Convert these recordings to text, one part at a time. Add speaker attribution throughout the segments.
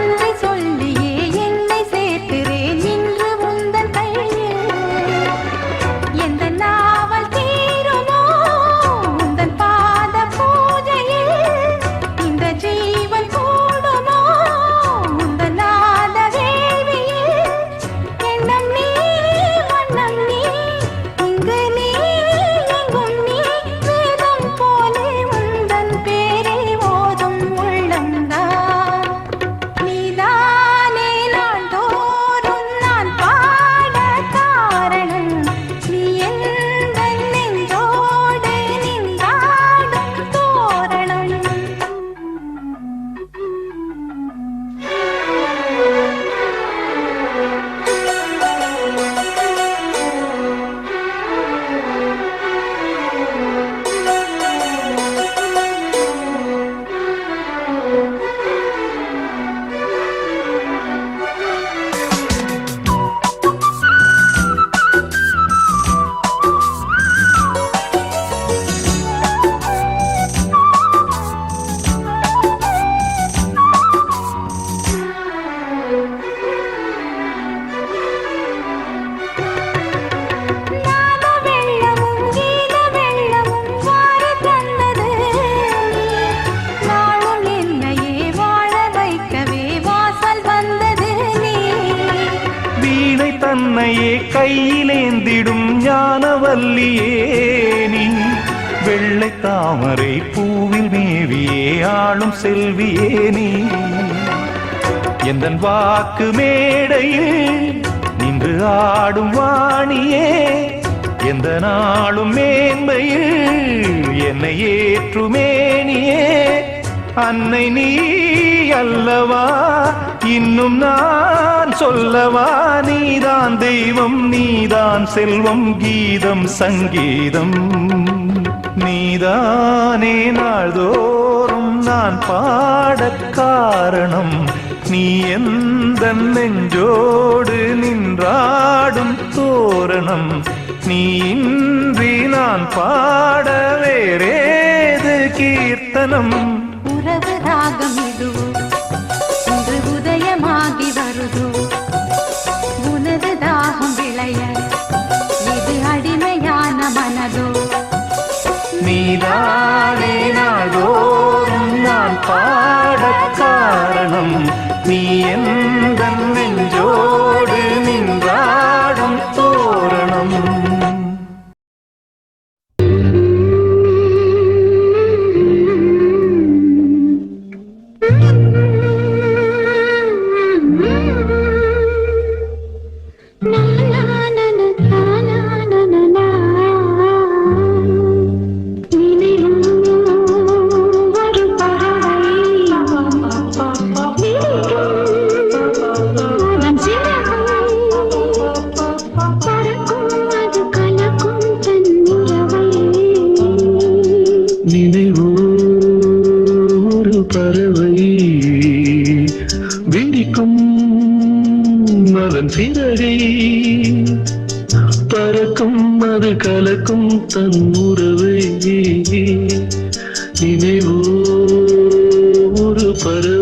Speaker 1: one I thought. கையிலேந்திடும் ஞானவல்லியேனி. வெள்ளை தாமரை பூவில் மேவியே ஆளும் செல்வியேனி. எந்த வாக்கு மேடையில் நின்று ஆடும் வாணியே எந்த நாளும் மேன்மையில் என்னை ஏற்றுமேனியே. அன்னை நீ அல்லவா இன்னும் நான் சொல்லவா நீதான் தெய்வம் நீதான் செல்வம் கீதம் சங்கீதம். நீதானே நாள்தோறும் நான் பாடக் காரணம். நீ எந்த நெஞ்சோடு நின்றாடும் தோரணம். நீ இன்றி நான் பாட வேறேது கீர்த்தனம். நீதான்
Speaker 2: அதன் சிறகை பறக்கும் அது கலக்கும் தன் உறவை நினைவோ ஒரு பறவை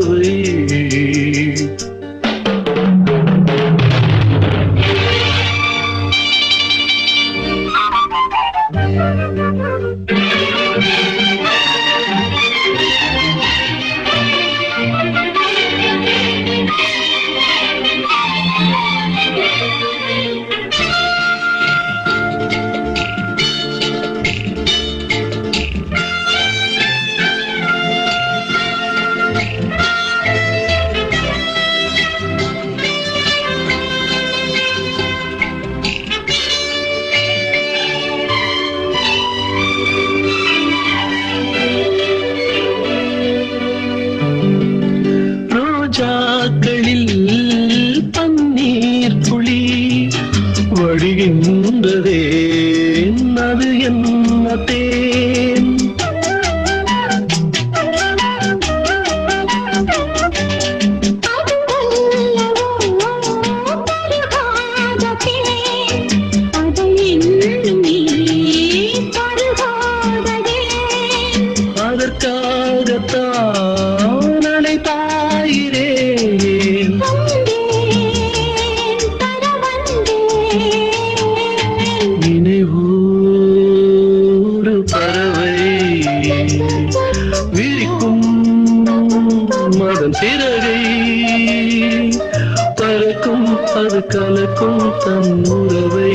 Speaker 2: அது கலக்கும் தன் உறவை.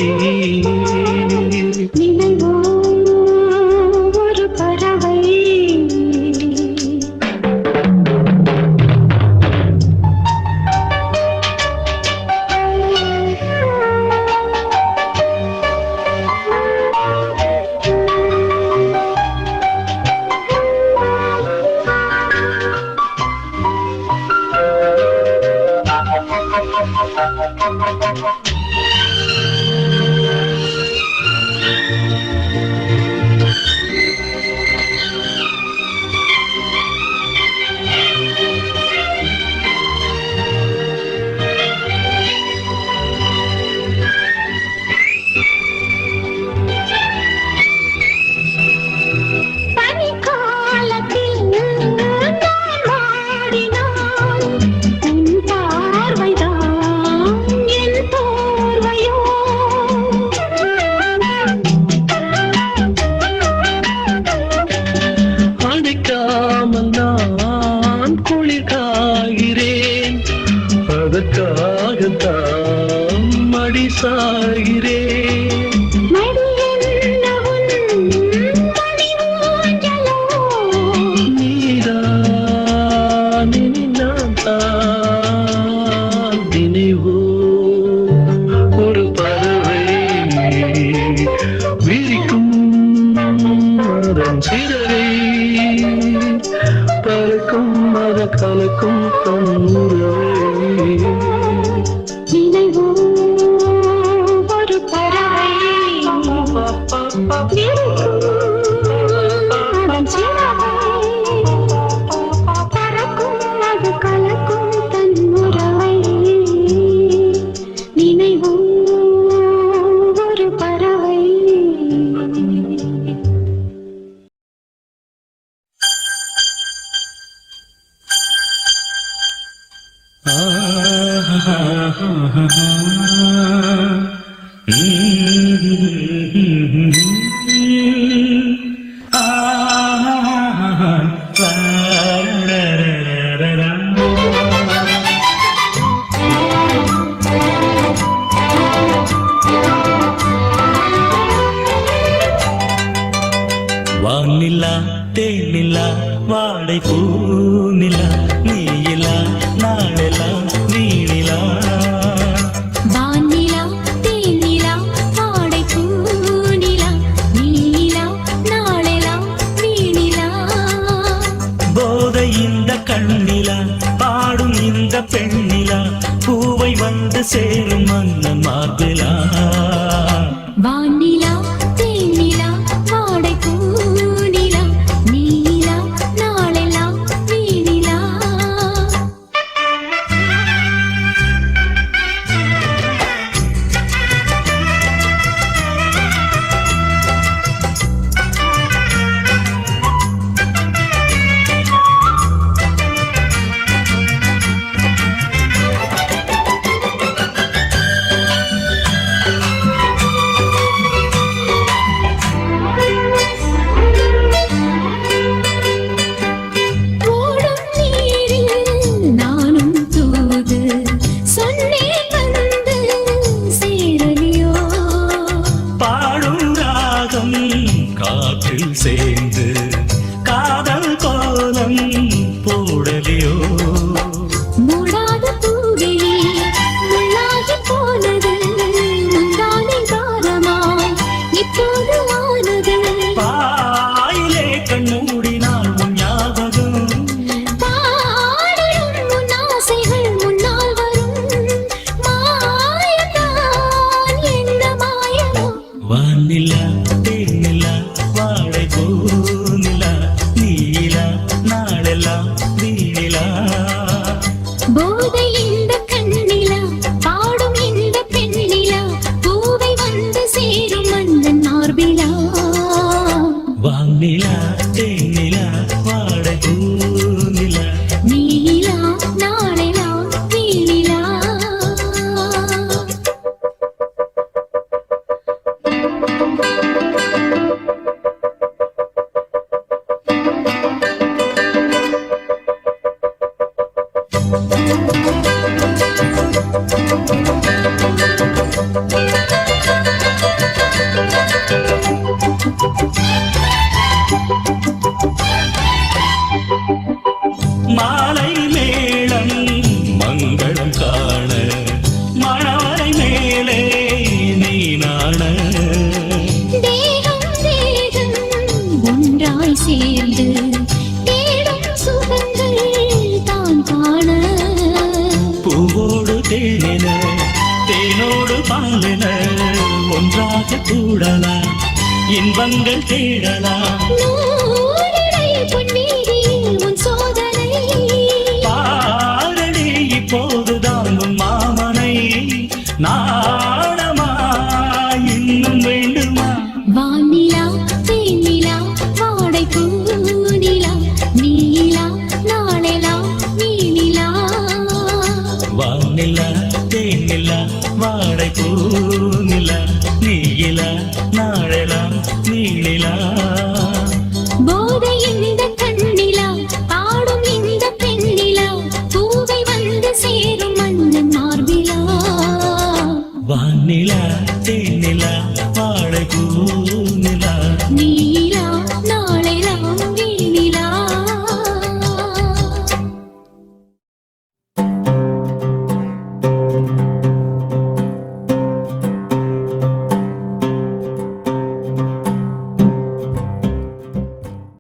Speaker 3: വന്നില്ല തേണില്ല വാടൈ പൂന്നില്ല
Speaker 4: നീയില്ല வெண்ணிலா போதையின்
Speaker 3: மாலை மேளம் மங்களம் காண மணவரை மேலே நீ நாண.
Speaker 4: தேகம்
Speaker 3: ஒன்றாக கூடலாம் இன்பங்கள் தேடலாம். பாரடி இப்போதுதான் உன் மாமனை. நான்